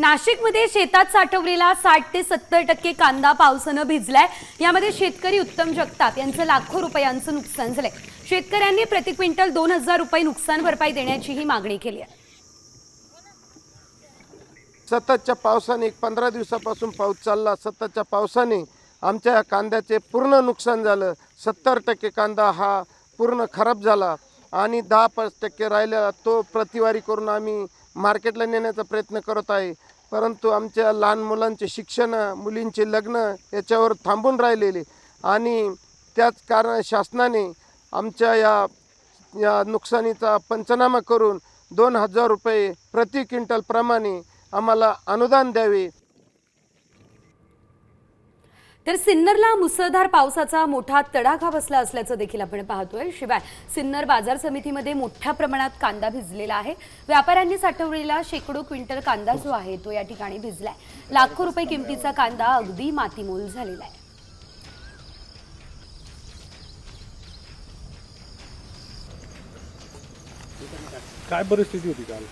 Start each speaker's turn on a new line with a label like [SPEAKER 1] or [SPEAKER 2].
[SPEAKER 1] नाशिकमध्ये शेतात साठवलेला साठ ते सत्तर टक्के कांदा पावसानं भिजलाय. यामध्ये शेतकरी उत्तम जगताप यांचं लाखो रुपयांचं नुकसान झालंय. शेतकऱ्यांनी प्रति क्विंटल दोन हजार रुपये नुकसान भरपाई देण्याचीही मागणी केली आहे.
[SPEAKER 2] सततच्या पावसाने एक पंधरा दिवसापासून पाऊस चालला. सततच्या पावसाने आमच्या कांद्याचे पूर्ण नुकसान झालं. सत्तर टक्के कांदा हा पूर्ण खराब झाला. आणि दहा पाच टक्के राहिलेला तो प्रतिवारी करून आम्ही मार्केटला नेण्याचा प्रयत्न करत आहे. परंतु आमच्या लहान मुलांचे शिक्षण मुलींचे लग्न याच्यावर थांबून राहिलेले. आणि त्याच कारण शासनाने आमच्या या या नुकसानीचा पंचनामा करून दोन हजार रुपये प्रति क्विंटलप्रमाणे आम्हाला अनुदान द्यावे.
[SPEAKER 1] तर सिन्नरला मुसळधार पावसाचा मोठा तडाखा बसला असल्याचं देखील आपण पाहतोय. शिवाय सिन्नर बाजार समितीमध्ये मोठ्या प्रमाणात कांदा भिजलेला आहे. व्यापाऱ्यांनी साठवलेला शेकडो क्विंटल कांदा जो आहे तो या ठिकाणी भिजलाय. लाखो रुपये किमतीचा कांदा अगदी मातीमोल झालेला आहे.
[SPEAKER 3] काय परिस्थिती होती काल?